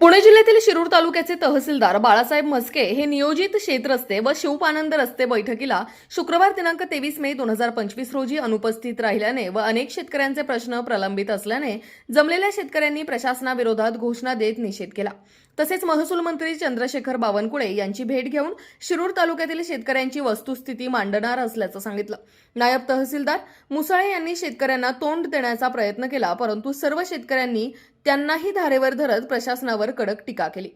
पुणे जिल्ह्यातील शिरूर तालुक्याचे तहसीलदार बाळासाहेब म्हस्के हे नियोजित शेतरस्ते व शिवपानंद रस्ते बैठकीला शुक्रवार दिनांक तेवीस मे दोन हजार पंचवीस रोजी अनुपस्थित राहिल्याने व अनेक शेतकऱ्यांचे प्रश्न प्रलंबित असल्याने जमलेल्या शेतकऱ्यांनी प्रशासनाविरोधात घोषणा देत निषेध केला. तसेच महसूल मंत्री चंद्रशेखर बावनकुळे यांची भेट घेऊन शिरूर तालुक्यातील शेतकऱ्यांची वस्तुस्थिती मांडणार असल्याचं सांगितलं. नायब तहसीलदार मुसाळे यांनी शेतकऱ्यांना तोंड देण्याचा प्रयत्न केला परंतु सर्व शेतकऱ्यांनी त्यांनाही धारेवर धरत प्रशासनावर कडक टीका केली.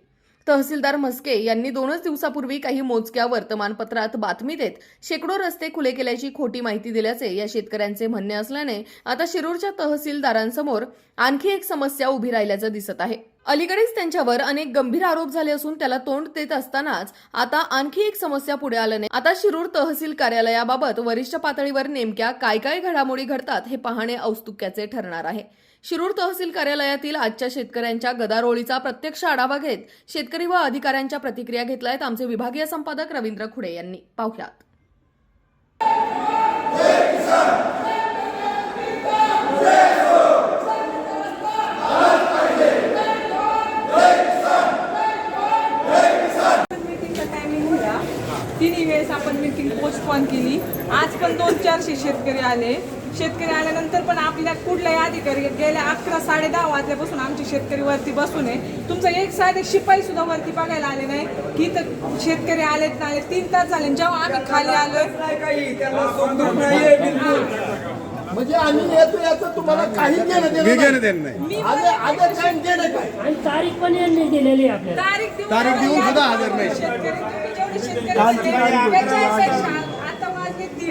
तहसीलदार म्हस्के यांनी दोनच दिवसापूर्वी काही मोजक्या वर्तमानपत्रात बातमी देत शेकडो रस्ते खुले केल्याची खोटी माहिती दिल्याचे या शेतकऱ्यांचे म्हणणे असल्याने आता शिरूरच्या तहसीलदारांसमोर आणखी एक समस्या उभी राहिल्याचं दिसत आहे. अलीकडेच त्यांच्यावर अनेक गंभीर आरोप झाले असून त्याला तोंड देत असतानाच आता आणखी एक समस्या पुढे आल्याने आता शिरूर तहसील कार्यालयाबाबत वरिष्ठ पातळीवर नेमक्या काय काय घडामोडी घडतात हे पाहणे औत्सुक्याचे ठरणार आहे. शिरूर तहसील कार्यालयातील आजच्या शेतकऱ्यांच्या गदारोळीचा प्रत्यक्ष आढावा घेत शेतकरी व अधिकाऱ्यांच्या प्रतिक्रिया घेतल्या आहेत आमचे विभागीय संपादक रवींद्र खुडे यांनी. पाहुयात. तिन्ही वेळेस आपण मीटिंग पोस्टपोन केली. आज पण दोन चारशे शेतकरी आले. शेतकरी आल्यानंतर पण आपल्या कुठलाही अधिकारी गेल्या अकरा साडे दहा वाजल्यापासून आमचे शेतकरी वरती बसून आहे तुमचा एक साधे शिपाई सुद्धा वरती बघायला आले नाही की तर शेतकरी आलेत ना आले तीन तास झाले जेव्हा आम्ही खाली आलोय म्हणजे आम्ही येतो याचं तुम्हाला काही घेणं देणं नाही काय काय आणि तारीख पण यांनी दिलेली आहे आपल्याला तारीख देऊन तारीख देऊन सुद्धा हजर नाही.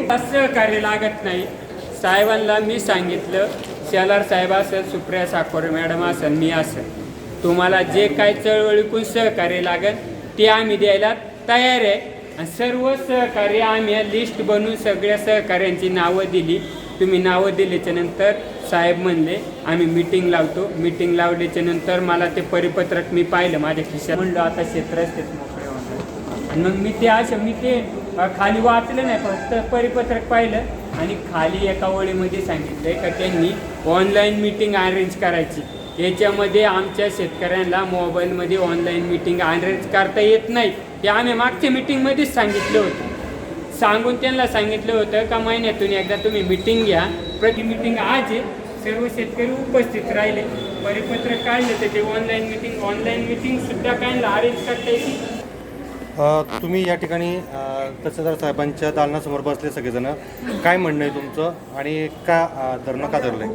शेतकरी सहकार्य लागत नाही साहेबांना मी सांगितलं शेलार साहेब असेल सुप्रिया साकोरे मॅडम असेल मी असेल. तुम्हाला जे काय चळवळीकून सहकार्य लागेल ते आम्ही द्यायला तयार आहे. आणि सर्व सहकार्य आम्ही या लिस्ट बनवून सगळ्या सहकार्यांची नावं दिली. तुम्ही नावं दिल्याच्या नंतर साहेब म्हणले आम्ही मिटिंग लावतो. मिटिंग लावल्याच्या नंतर मला ते परिपत्रक मी पाहिलं. माझ्या खिशात म्हणलं आता क्षेत्र असतेच मोकळे होणार. आणि मग मी ते असं मी ते खाली वाचलं नाही फक्त परिपत्रक पाहिलं. आणि खाली एका ओळीमध्ये सांगितलंय का त्यांनी ऑनलाईन मीटिंग अरेंज करायची. याच्यामध्ये आमच्या शेतकऱ्यांना मोबाईलमध्ये ऑनलाईन मीटिंग अरेंज करता येत नाही. हे आम्ही मागच्या मीटिंगमध्येच सांगितलं होतं. सांगून त्यांना सांगितलं होतं का महिन्यातून एकदा तुम्ही मिटिंग घ्या. प्रति मिटिंग आज आहे. सर्व शेतकरी उपस्थित राहिले. परिपत्रक काढलं ते ऑनलाईन मिटिंग ऑनलाईन मिटिंगसुद्धा काय अरेंज करता येते अ, तुम्ही या ठिकाणी अ, तहसीलदार साहेबांच्या दालनासमोर बसले सगळेजण. काय म्हणणं आहे तुमचं? आणि का अ, धरणं का धरलंय?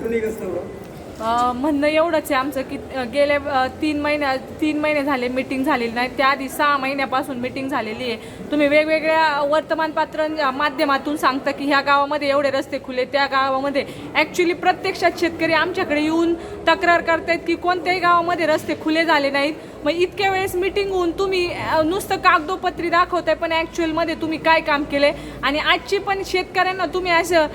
अ, म्हणणं एवढंच आहे आमचं की अ, गेल्या अ, तीन महिन्या तीन महिने झाले मिटिंग झालेली नाही. त्याआधी सहा महिन्यापासून मिटिंग झालेली आहे. तुम्ही वेगवेगळ्या वर्तमानपत्र माध्यमातून सांगता की ह्या गावामध्ये एवढे रस्ते खुले त्या गावामध्ये ॲक्च्युली प्रत्यक्षात शेतकरी आमच्याकडे येऊन तक्रार करतायत की कोणत्याही गावामध्ये रस्ते खुले झाले नाहीत. मग इतक्या वेळेस मिटिंग होऊन तुम्ही नुसतं कागदोपत्री दाखवताय पण ॲक्च्युअलमध्ये तुम्ही काय काम केले आणि आजची पण शेतकऱ्यांना तुम्ही असं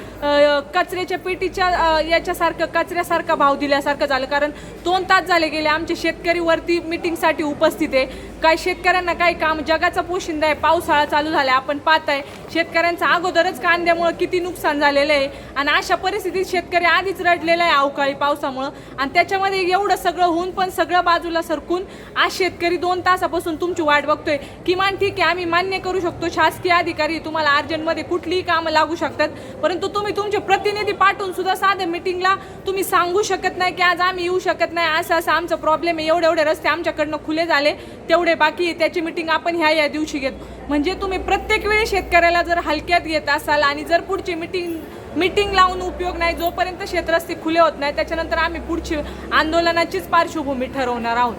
कचऱ्याच्या पेटीच्या याच्यासारखं कचऱ्यासारखा भाव दिल्यासारखं झालं. कारण दोन तास झाले गेले आमचे शेतकरी वरती मिटिंगसाठी उपस्थित आहे. काय शेतकऱ्यांना काय काम जगाचा पोशिंदा आहे. पावसाळा चालू झाला आपण पाहताय. शेतकऱ्यांचं अगोदरच कांद्यामुळं किती नुकसान झालेलं आहे. आणि अशा परिस्थितीत शेतकरी आधीच रडलेला आहे अवकाळी पावसामुळं. आणि त्याच्यामध्ये एवढं सगळं होऊन पण सगळं बाजूला सरकून आज शेतकरी दोन तासापासून तुमची वाट बघतोय. किमान ठीक आहे आम्ही मान्य करू शकतो शासकीय अधिकारी तुम्हाला अर्जंटमध्ये कुठलीही कामं लागू शकतात. परंतु तुम्ही तुमचे प्रतिनिधी पाठवून सुद्धा साध्या मिटिंगला तुम्ही सांगू शकत नाही की आज आम्ही येऊ शकत नाही असं असं आमचा प्रॉब्लेम आहे एवढे एवढे रस्ते आमच्याकडनं खुले झाले तेवढे बाकी त्याची मिटिंग आपण ह्या या दिवशी घेतो. म्हणजे तुम्ही प्रत्येक वेळी शेतकऱ्याला जर हलक्यात घेत असाल आणि जर पुढची मिटिंग मिटिंग लावून उपयोग नाही जोपर्यंत क्षेत्रस्ते खुले होत नाही त्याच्यानंतर आम्ही पुढची आंदोलनाचीच पार्श्वभूमी ठरवणार आहोत.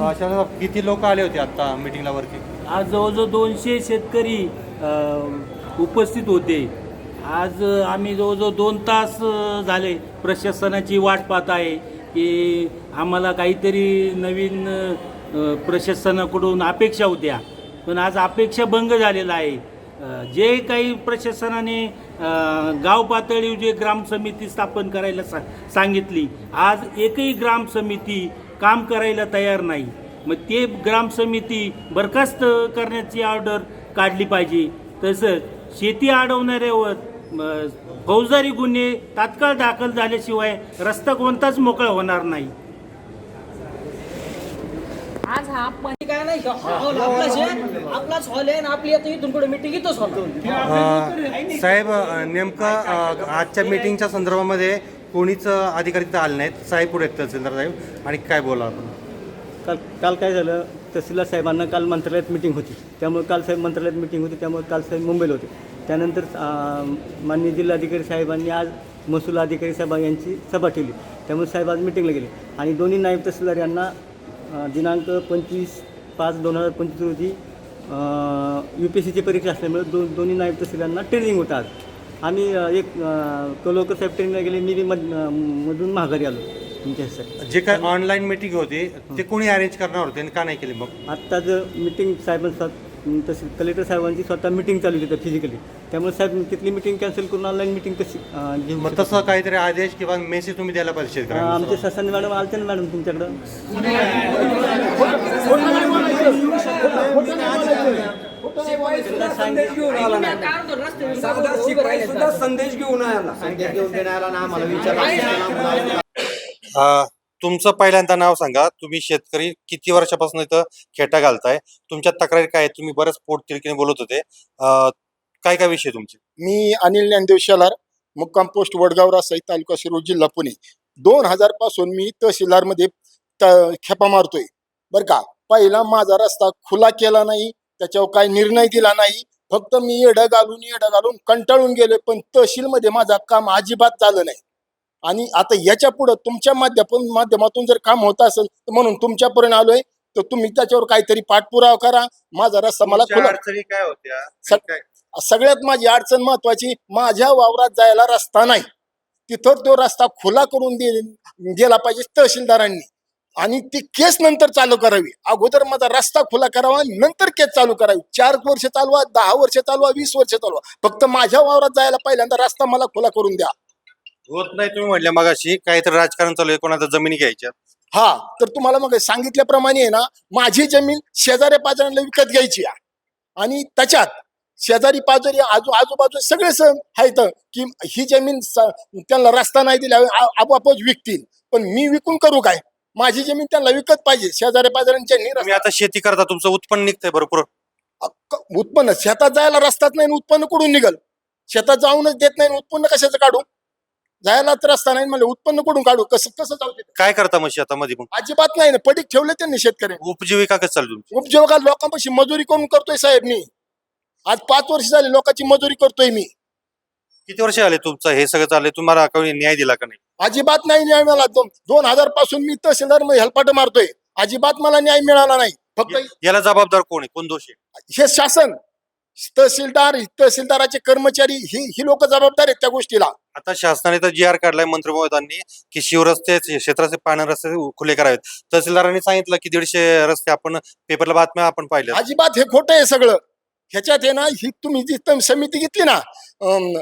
अ, शाला किती लोक आले होते आता मिटिंगला वरती? आज जवळजवळ दोनशे शेतकरी अ, उपस्थित होते. आज आम्ही जवळजवळ दोन तास अ, झाले. प्रशासनाची वाट पाहत आहे की आम्हाला काहीतरी नवीन अ, प्रशासनाकडून अपेक्षा होत्या. पण आज अपेक्षा भंग झालेला आहे. जे काही प्रशासनाने गाव पातळीवर जे ग्राम समिती स्थापन करायला सा सांगितली आज एकही ग्राम समिती काम करायला तयार नाही. मग ते ग्राम समिती बरखास्त करण्याची ऑर्डर काढली पाहिजे. तसंच शेती अडवणाऱ्यावर फौजदारी गुन्हे तात्काळ दाखल झाल्याशिवाय रस्ता कोणताच मोकळा होणार नाही. आज हा पण काय नाही का? हॉल आपलाच आहे. आपलाच हॉल आहे आणि आपली आता इथून पुढे मिटिंग इथंच हॉल अ, साहेब अ, नेमकं अ, आजच्या मीटिंगच्या संदर्भामध्ये कोणीच अ, अधिकारी तिथं आले नाहीत? साहेब पुढे आहेत? तहसीलदार साहेब? आणि काय बोला आपण? काल काल काय झालं? तहसीलदार साहेबांना काल मंत्रालयात मिटिंग होती. त्यामुळे काल साहेब मंत्रालयात मिटिंग होती त्यामुळे काल साहेब मुंबईला होते. त्यानंतर अं, माननीय जिल्हाधिकारी साहेबांनी आज महसूल अधिकारी साहेब यांची सभा ठेवली. त्यामुळे साहेब आज मिटिंगला गेले. आणि दोन्ही नायब तहसीलदार यांना दिनांक पंचवीस पाच दोन हजार पंचवीस रोजी यू पी एस सीची परीक्षा असल्यामुळे दो दोन्ही नायब तहसीलदारांना ट्रेनिंग होतं आज आम्ही एक कोलोकर साहेब ट्रेनिंगला गेले मी बी मध मधून माघारी आलो तुमच्यासाठी जे काय ऑनलाईन मीटिंग होती ते कोणी अरेंज करणार होते आणि का नाही केली मग? आत्ता जर मिटिंग साहेबांचा तसे कलेक्टर साहेबांची स्वतः मिटिंग चालू होती फिजिकली त्यामुळे साहेब तिथली मिटिंग कॅन्सल करून ऑनलाईन मिटिंग कशी अं, घेऊ मग शकतो? तसं काहीतरी आदेश किंवा मेसेज तुम्ही द्यायला पाहिजे अं, शेतकऱ्यांना आमचे ससाने मॅडम आलते ना मॅडम तुमच्याकडं. संदेश घेऊन आला. अ, तुमचं पहिल्यांदा नाव सांगा. तुम्ही शेतकरी किती वर्षापासून इथं खेटा घालताय? तुमच्या तक्रारी काय आहेत? तुम्ही बरेच पोट तिरकीने बोलत होते. काय काय विषय तुमचे? मी अनिल ज्ञानदेव शेलार मुक्काम पोस्ट वडगाव रासाई तालुका शिरूर जिल्हा पुणे. दोन हजारपासून मी तहसीलदारमध्ये खेपा मारतोय. बर का? पहिला माझा रस्ता खुला केला नाही त्याच्यावर काही निर्णय दिला नाही. फक्त मी येडं घालून येडं घालून कंटाळून गेले पण तहसीलमध्ये माझा काम अजिबात झालं नाही. आणि आता याच्या पुढं तुमच्या माध्यमातून माध्यमातून जर काम होत असेल तर म्हणून तुमच्यापर्यंत आलोय. तर तुम्ही त्याच्यावर काहीतरी पाठपुरावा करा. माझा रस्ता मला तुमच्या खुला अडचणी काय होत्या? काय- सगळ्यात माझी अडचण महत्वाची माझ्या वावरात जायला रस्ता नाही. तिथं तो रस्ता खुला करून दे दिला पाहिजे तहसीलदारांनी. आणि ती केस नंतर चालू करावी. अगोदर माझा रस्ता खुला करावा नंतर केस चालू करावी. चार वर्ष चालवा दहा वर्ष चालवा वीस वर्ष चालवा. फक्त माझ्या वावरात जायला पहिल्यांदा रस्ता मला खुला करून द्या. होत नाही तुम्ही म्हटल्या मगाशी काहीतरी राजकारण चालू आहे कोणाच्या जमिनी घ्यायच्या. हा तर तुम्हाला मग सांगितल्याप्रमाणे आहे ना माझी जमीन शेजाऱ्या पाजाऱ्यांना विकत घ्यायची आहे. आणि त्याच्यात शेजारी पाजारी आजू आजूबाजू सगळे सण आहेत की ही जमीन स- त्यांना रस्ता नाही दिला आपोआपच विकतील. पण मी विकून करू काय? माझी जमीन त्यांना विकत पाहिजे शेजाऱ्या पाजाऱ्यांच्या नी तुम्ही आता शेती करता तुमचं उत्पन्न निघतंय भरपूर. उत्पन्न शेतात जायला रस्ताच नाही आणि उत्पन्न कुठून निघल? शेतात जाऊनच देत नाही आणि उत्पन्न कशाचं काढू? जायला तर रस्ता नाही. म्हणजे उत्पन्न कुठून काढू? कसं कसं तिथं? काय करता मग शेतामध्ये मग अजिबात नाही ना. पडीक ठेवले त्यांनी शेतकरी. उपजीविका कसं चालू तुमची? उपजीविका लोकांपाशी मजुरी करून करतोय साहेब मी. आज पाच वर्ष झाले लोकांची मजुरी करतोय मी. किती वर्ष आले तुमचं हे सगळं चाललंय? तुम्हाला कोणी न्याय दिला का नाही? अजिबात नाही न्याय मिळाला. दोन दोन हजारपासून मी तहसीलदारमध्ये हेलपाट मारतोय. अजिबात मला न्याय मिळाला नाही. फक्त याला जबाबदार कोण आहे? कोण दोषी आहे? हे शासन. तहसीलदार तहसीलदाराचे कर्मचारी ही ही लोक जबाबदार आहेत त्या गोष्टीला. आता शासनाने तर जी आर काढलाय मंत्री महोदयांनी की शिवरस्ते क्षेत्राचे पाणी रस्ते खुले करावेत. तहसीलदारांनी सांगितलं की दीडशे रस्ते आपण पेपरला बातम्या आपण पाहिल्या अजिबात हे खोटं आहे सगळं. ह्याच्यात आहे ना ही तुम्ही जी तम- समिती घेतली ना अं,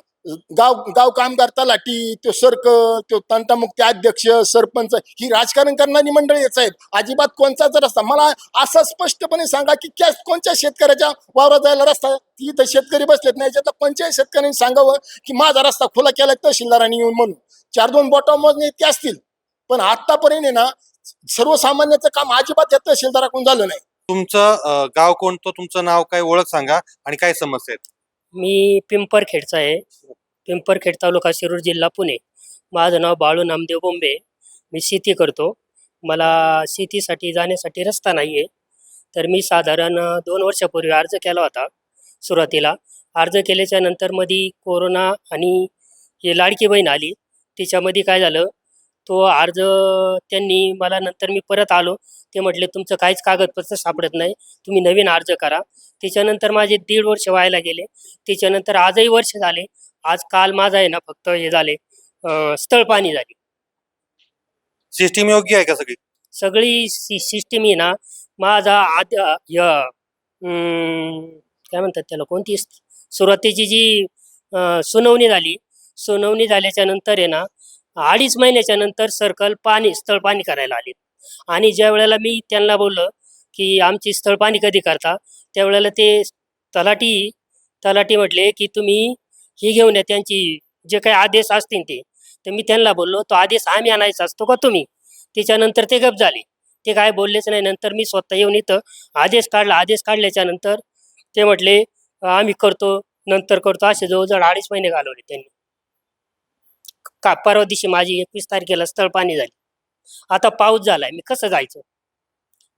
गाव गाव कामगार तलाठी तो सरक तो तंटामुक्ती अध्यक्ष सरपंच ही राजकारण करणारी मंडळी आहेत. अजिबात कोणताच रस्ता. मला असं स्पष्टपणे सांगा की क्या कोणत्या शेतकऱ्याच्या वावरात जायला रस्ता इथं शेतकरी बसलेत नाही याच्यातला कोणत्याही शेतकऱ्यांनी सांगावं की माझा रस्ता खुला केला तहसीलदारांनी येऊन म्हणून. चार दोन बोटा मोजणे इतके असतील. पण आतापर्यंत आहे ना सर्वसामान्याचं काम अजिबात या तहसीलदाराकडून झालं नाही. तुमचं गाव कोणतं? तुमचं नाव काय? ओळख सांगा. आणि काय समस्या आहेत? मी पिंपरखेडचा आहे. पिंपरखेड तालुका शिरूर जिल्हा पुणे. माझं नाव बाळू नामदेव बोंबे. मी शेती करतो. मला शेतीसाठी जाण्यासाठी रस्ता नाही आहे तर मी साधारण दोन वर्षापूर्वी अर्ज केला होता सुरुवातीला. अर्ज केल्याच्यानंतरमध्ये कोरोना आणि ही लाडकी बहीण आली. तिच्यामध्ये काय झालं? तो अर्ज त्यांनी मला नंतर मी परत आलो. ते म्हटले तुमचं काहीच कागदपत्र सापडत नाही. तुम्ही नवीन अर्ज करा. त्याच्यानंतर माझे दीड वर्ष व्हायला गेले. त्याच्यानंतर आजही वर्ष झाले. आज काल माझा आहे ना फक्त हे झाले स्थळ पाणी झाली. सिस्टीम योग्य आहे का सगळी? सगळी सिस्टीम आहे ना. माझा आद काय म्हणतात त्याला कोणती सुरुवातीची जी सुनावणी झाली. सुनावणी झाल्याच्यानंतर आहे ना अडीच महिन्याच्या नंतर सर्कल पाणी स्थळ पाणी करायला आले. आणि ज्या वेळेला मी त्यांना बोललं की आमची स्थळ पाणी कधी करता त्यावेळेला ते तलाटी तलाटी म्हटले की तुम्ही ही घेऊन या त्यांची जे काही आदेश असतील ते. तर मी त्यांना बोललो तो आदेश आम्ही आणायचा असतो का तुम्ही? त्याच्यानंतर ते गप झाले. ते काय बोललेच नाही. नंतर मी स्वतः येऊन इथं आदेश काढला. आदेश काढल्याच्या नंतर ते म्हटले आम्ही करतो नंतर करतो. असे जवळजवळ अडीच महिने घालवले त्यांनी. का परवा दिवशी माझी एकवीस तारखेला स्थळ पाणी झाली. आता पाऊस झालाय मी कसं जायचं?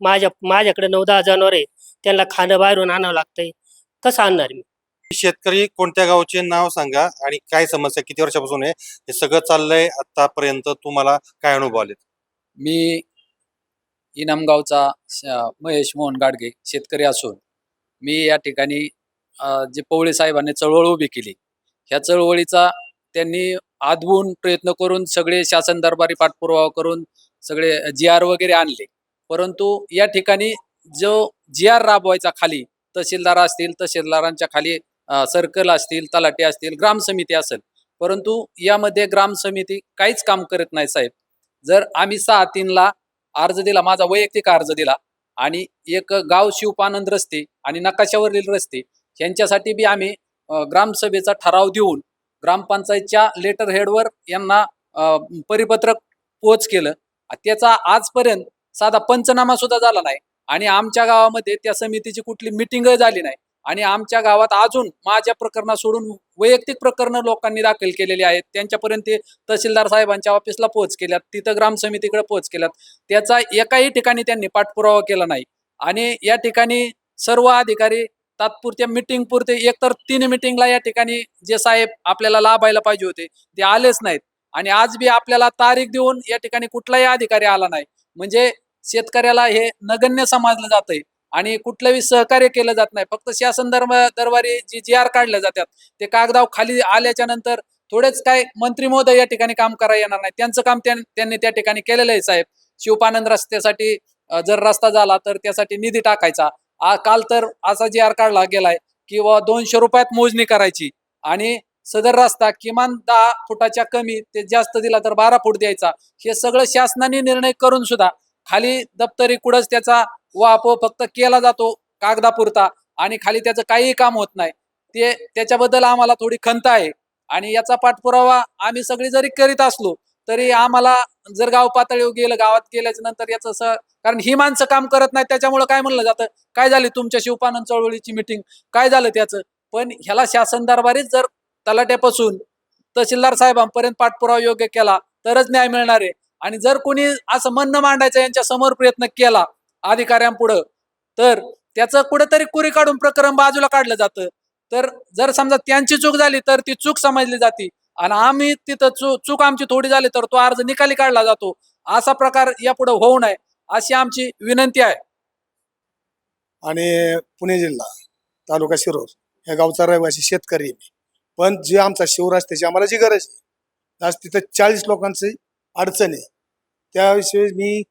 माझ्या माझ्याकडे नऊ दहा जनावर आहे त्यांना खाणं बाहेरून आणावं लागतंय. कसं आणणार मी? शेतकरी कोणत्या गावचे नाव सांगा आणि काय समस्या किती वर्षापासून आहे? हे सगळं चाललंय आतापर्यंत तुम्हाला काय अनुभव आले मी इनामगावचा महेश मोहन गाडगे शेतकरी असून मी या ठिकाणी जे पवळे साहेबांनी चळवळ उभी केली ह्या चळवळीचा त्यांनी आदवून प्रयत्न करून सगळे शासन दरबारी पाठपुरावा करून सगळे जी आर वगैरे आणले. परंतु या ठिकाणी जो जी आर राबवायचा खाली तहसीलदार असतील तहसीलदारांच्या खाली सर्कल असतील तलाटे असतील ग्राम समिती असेल. परंतु यामध्ये ग्राम समिती काहीच काम करत नाही साहेब. जर आम्ही सहा तीनला अर्ज दिला माझा वैयक्तिक अर्ज दिला आणि एक गाव शिवपानंद रस्ते आणि नकाशावरील रस्ते यांच्यासाठी बी आम्ही ग्रामसभेचा ठराव देऊन ग्रामपंचायतच्या लेटर हेडवर यांना परिपत्रक पोच केलं. त्याचा आजपर्यंत साधा पंचनामा सुद्धा झाला नाही. आणि आमच्या गावामध्ये त्या समितीची कुठली मिटिंग झाली नाही. आणि आमच्या गावात अजून माझ्या प्रकरणा सोडून वैयक्तिक प्रकरणं लोकांनी दाखल केलेली आहेत. त्यांच्यापर्यंत ते तहसीलदार साहेबांच्या ऑफिसला पोहोच केल्यात. तिथं ग्राम समितीकडे पोहोच केल्यात. त्याचा एकाही ठिकाणी त्यांनी पाठपुरावा केला नाही. आणि या ठिकाणी सर्व अधिकारी तात्पुरत्या मिटिंग पुरते एकतर तीन मिटिंगला या ठिकाणी जे साहेब आपल्याला लाभायला पाहिजे होते ते आलेच नाहीत. आणि आज बी आपल्याला तारीख देऊन या ठिकाणी कुठलाही अधिकारी आला नाही. म्हणजे शेतकऱ्याला हे नगण्य समजलं जातंय. आणि कुठलंही सहकार्य केलं जात नाही. फक्त शासन दरब दरबारी जी जी आर काढल्या जातात ते कागदाव खाली आल्याच्यानंतर थोडेच काय मंत्री महोदय या ठिकाणी काम करा येणार नाही त्यांचं काम त्यांनी त्या ठिकाणी केलेलं आहे साहेब. शिवपानंद रस्त्यासाठी जर रस्ता झाला तर त्यासाठी निधी टाकायचा. आ काल तर असा जी आर काढला गेलाय किंवा दोनशे रुपयात मोजणी करायची आणि सदर रस्ता किमान दहा फुटाच्या कमी ते जास्त दिला तर बारा फूट द्यायचा. हे सगळं शासनाने निर्णय करून सुद्धा खाली दप्तरी कुठंच त्याचा वापर फक्त केला जातो कागदापुरता आणि खाली त्याचं काहीही काम होत नाही. ते त्याच्याबद्दल आम्हाला थोडी खंत आहे आणि याचा पाठपुरावा आम्ही सगळी जरी करीत असलो तरी आम्हाला जर गाव पातळीवर गेलं गावात गेल्याच्यानंतर याचं असं कारण ही माणसं काम करत नाही त्याच्यामुळे काय म्हणलं जातं? काय झाली तुमच्या शिवपानंद चळवळीची मिटिंग काय झालं त्याचं? पण ह्याला शासन दरबारीच जर तलाट्यापासून तहसीलदार साहेबांपर्यंत पाठपुरावा योग्य केला तरच न्याय मिळणार आहे. आणि जर कोणी असं म्हणणं मांडायचं यांच्या समोर प्रयत्न केला अधिकाऱ्यांपुढं तर त्याचं कुठेतरी कुरी काढून प्रकरण बाजूला काढलं जातं. तर जर समजा त्यांची चूक झाली तर ती चूक समजली जाते. आणि आम्ही तिथं चूक चूक आमची थोडी झाली तर तो अर्ज निकाली काढला जातो. असा प्रकार यापुढे होऊ नये अशी आमची विनंती आहे. आणि पुणे जिल्हा तालुका शिरोर या गावचा रहिवासी शेतकरी मी. पण जे आमचा शिवरास्त्याची आम्हाला जी गरज आहे आज तिथं चाळीस लोकांची अडचण आहे. त्याविषयी मी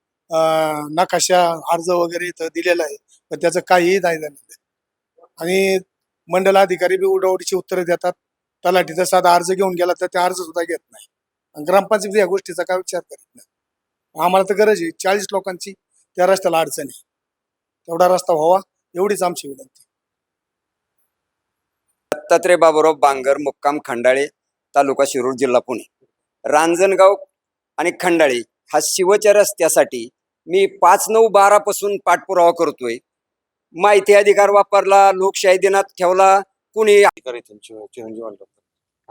नकाशा अर्ज वगैरे इथं दिलेला आहे पण त्याचं काहीही नाही झालेलं आणि मंडल अधिकारी बी उडावडीची उत्तरं देतात तलाठीचा साधा अर्ज घेऊन गेला तर ते अर्ज सुद्धा घेत नाही. ग्रामपंचायत या गोष्टीचा काय विचार करीत नाही. आम्हाला तर गरज आहे चाळीस लोकांची त्या रस्त्याला अडचण आहे. तेवढा रस्ता व्हावा एवढीच आमची विनंती. दत्तात्रय बाबुराव बांगर मुक्काम खंडाळे तालुका शिरूर जिल्हा पुणे. रांजणगाव आणि खंडाळे हा शिवच्या रस्त्यासाठी मी पाच नऊ बारा पासून पाठपुरावा करतोय. माहिती अधिकार वापरला लोकशाही दिनात ठेवला कुणी त्यांची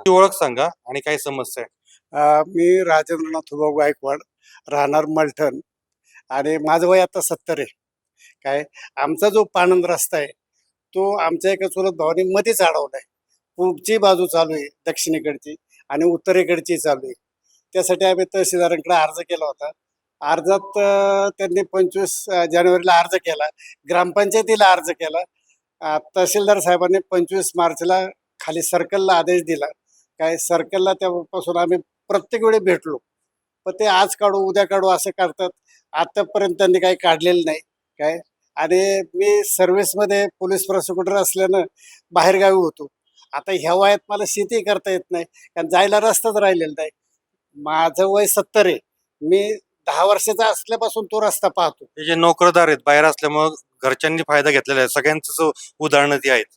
ओळख सांगा आणि काय समस्या आहे मी राजेंद्रनाथ उभाऊ गायकवाड राहणार मलठण आणि माझं वय आता सत्तर आहे. काय? आमचा जो पाणंद रस्ता आहे तो आमच्या एका चुलत भावाने मध्येच अडवला आहे पूर्वची बाजू चालू आहे दक्षिणेकडची आणि उत्तरेकडची चालू आहे. त्यासाठी आम्ही तहसीलदारांकडे अर्ज केला होता. अर्जात त्यांनी पंचवीस जानेवारीला अर्ज केला ग्रामपंचायतीला अर्ज केला तहसीलदार साहेबांनी पंचवीस मार्चला खाली सर्कलला आदेश दिला. काय सर्कलला त्यापासून आम्ही प्रत्येक वेळी भेटलो. पण ते आज काढू उद्या काढू असं करतात. आतापर्यंत त्यांनी काही काढलेलं नाही. काय? आणि मी सर्व्हिसमध्ये पोलीस प्रॉसिक्युटर असल्यानं बाहेरगावी होतो. आता ह्या वयात मला शेती करता येत नाही. कारण जायला रस्ताच राहिलेला नाही. माझं वय सत्तर आहे. मी दहा वर्षाचा असल्यापासून तो रस्ता पाहतो. हे जे नोकरदार आहेत बाहेर असल्यामुळं घरच्यांनी फायदा घेतलेला आहे. सगळ्यांचं उदाहरणं ती आहेत.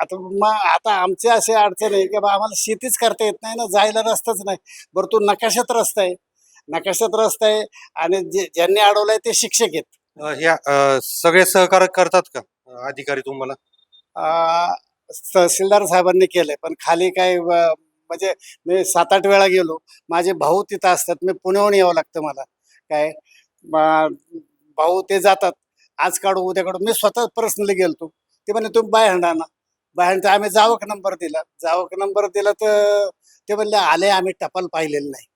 आता मग आता आमची अशी अडचण आहे की बा आम्हाला शेतीच करता येत नाही ना जायला रस्ताच नाही. बरं तो नकाशात रस्ता आहे. नकाशात रस्ता आहे आणि जे ज्यांनी अडवलाय ते शिक्षक आहेत. ह्या सगळे सहकार्य करतात का? अधिकारी तुम्हाला? तहसीलदार साहेबांनी केलंय. पण खाली काय म्हणजे मी सात आठ वेळा गेलो. माझे भाऊ तिथं असतात. मी पुण्याहून यावं लागतं मला. काय? भाऊ ते जातात. आज काढू उद्या काढू. मी स्वतः पर्सनली गेलतो. ते म्हणे तुम्ही बाय हंडा ना. आम्ही जावक नंबर दिला. जावक नंबर दिला तर ते म्हणले आले आम्ही टपाल पाहिलेलं नाही.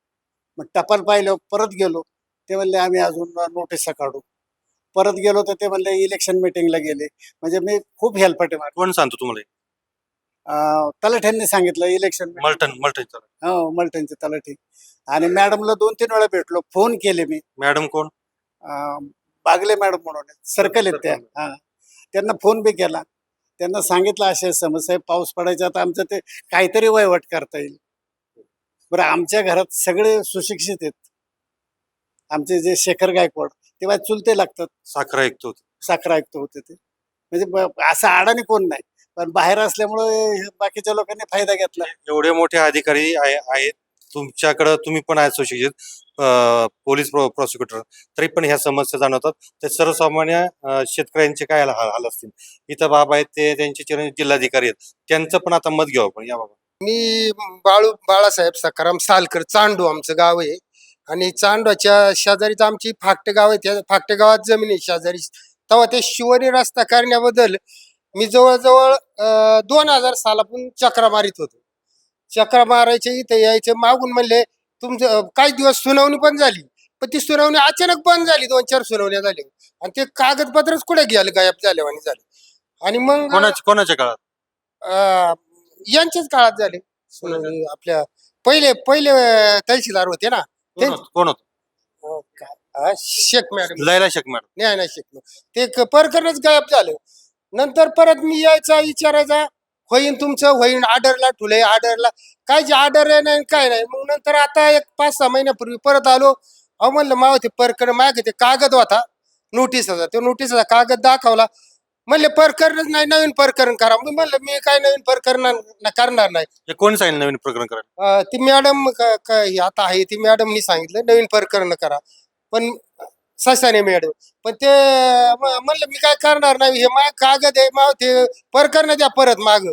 मग टपाल पाहिलं परत गेलो. ते म्हणले आम्ही अजून नोटिसा काढू. परत गेलो तर ते म्हणले इलेक्शन मिटिंगला गेले. म्हणजे मी खूप हेल्पट कोण सांगतो तुम्हाला तलाठ्यांनी सांगितलं इलेक्शन मल्टन मल्टन हो मलटणचे तलाठी. आणि मॅडमला दोन तीन वेळा भेटलो. फोन केले मी. मॅडम कोण? बागले मॅडम म्हणून सर्कल आहेत त्या. हा. त्यांना फोन बी केला. त्यांना सांगितलं अशा समस्या आहे पाऊस पडायचा तर आमचं ते काहीतरी वहिवट करता येईल. बरं आमच्या घरात सगळे सुशिक्षित आहेत. आमचे जे शेखर गायकवाड तेव्हा चुलते लागतात. साखर ऐकतो साखर ऐकतो होते ते. म्हणजे ब- असं आडाने कोण नाही. पण बाहेर असल्यामुळे हे बाकीच्या लोकांनी फायदा घेतला. एवढे मोठे अधिकारी आहे आहेत. तुमच्याकडं तुम्ही पण आहे सुशिक्षित पोलीस प्रो प्रॉसिक्युटर तरी पण ह्या समस्या जाणवतात. ते सर्वसामान्य शेतकऱ्यांचे काय हाल हाल असतील? इथं बाबा आहेत ते त्यांचे चिरंजीव जिल्हाधिकारी आहेत. त्यांचं पण आता मत घेऊ आपण. या बाबा. मी बाळू बाळासाहेब सकाराम सालकर चांडू आमचं गाव आहे. आणि चांडवाच्या शेजारीच आमची फाकटे गाव आहे. त्या फाकटे गावात जमीन आहे शेजारी. तेव्हा ते शिवरी रस्ता करण्याबद्दल मी जवळजवळ दोन हजार सालापून चक्रा मारित होतो. चक्रा मारायचे इथे यायचे मागून म्हणले तुमचं काही दिवस सुनावणी पण झाली. पण ती सुनावणी अचानक बंद झाली दोन चार सुनावण्या झाल्या. आणि ते कागदपत्रच कुठे गेले गायब झाले आणि झाले. आणि मग कोणाच्या कोणाच्या काळात? अं, यांच्याच काळात झाले. सुनावणी आपल्या पहिले पहिले तहसीलदार होते ना. कोण होतं? कोण होतं? अं, काय, अं, शेख मॅडम. लैला शेख मॅडम. नाही नाही शेख ते क- प्रकरणच गायब झालं. नंतर परत मी यायचा विचारायचा होईन तुमचं होईन ऑर्डरला ठुले ऑर्डरला काय जे ऑर्डर आहे नाही काय नाही. मग नंतर आता एक पाच सहा महिन्यापूर्वी परत आलो. अहो म्हणलं माव ते प्रकरण मागे ते कागद होता. नोटीसचा तो नोटीसचा कागद दाखवला. म्हणले प्रकरणच नाही नवीन प्रकरण करा. मी म्हणलं मी काय नवीन प्रकरण करणार नाही. हे कोण सांगितलं नवीन प्रकरण अं, ती मॅडम आता आहे ती मॅडमनी सांगितलं नवीन प्रकरण करा. पण ससाने मॅडम पण ते म- म्हणलं मी काय करणार नाही हे माग कागद आहे माग ते प्रकरण द्या परत माग.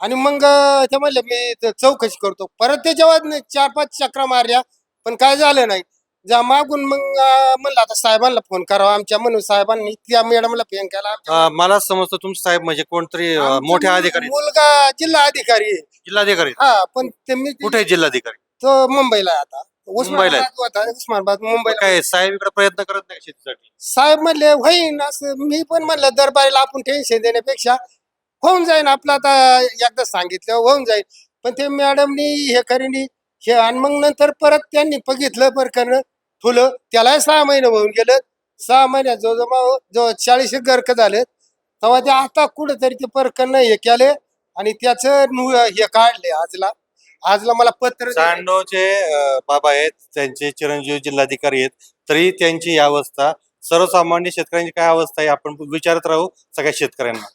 आणि मग अं, ते म्हणलं मी ते चौकशी करतो. परत त्याच्यावर चार पाच चक्रा मारल्या पण काय झालं नाही. जा मागून मग अं, म्हणलं आता साहेबांना फोन करावा. आमच्या म्हणून साहेबांनी त्या मॅडमला फोन केला. अ, मला समजतं तुमचं साहेब म्हणजे कोणतरी अ, आमचा मोठे मुल- अधिकारी. मुलगा जिल्हा अधिकारी आहे. जिल्हाधिकारी. हा पण ते मी कुठे आहे जिल्हाधिकारी? तो मुंबईला आहे आता. मुंबईला आहे. उस्मानाबाद होता उस्मानाबाद मुंबईला. काय साहेब इकडे प्रयत्न करत नाही शेतीसाठी? साहेब म्हणले होईन असं. मी पण म्हणलं दरबारीला आपण टेन्शन देण्यापेक्षा होऊन जाईन आपलं. आता एकदा सांगितलं होऊन जाईल पण ते मॅडमनी हे करीनी हे आणि मग नंतर परत त्यांनी बघितलं प्रकरण ठुलं त्याला सहा महिने होऊन गेलं. सहा महिन्यात जवळजवळ जवळ चाळीस एक गर्क झाले. तेव्हा ते आता कुठंतरी ते प्रकरण हे केले आणि त्याचं नु- हे काढले आजला. आजला मला पत्र चांडोचे बाबा आहेत त्यांचे चिरंजीव जिल्हाधिकारी आहेत तरी त्यांची ही अवस्था सर्वसामान्य शेतकऱ्यांची काय अवस्था आहे आपण विचारत राहू सगळ्या शेतकऱ्यांना.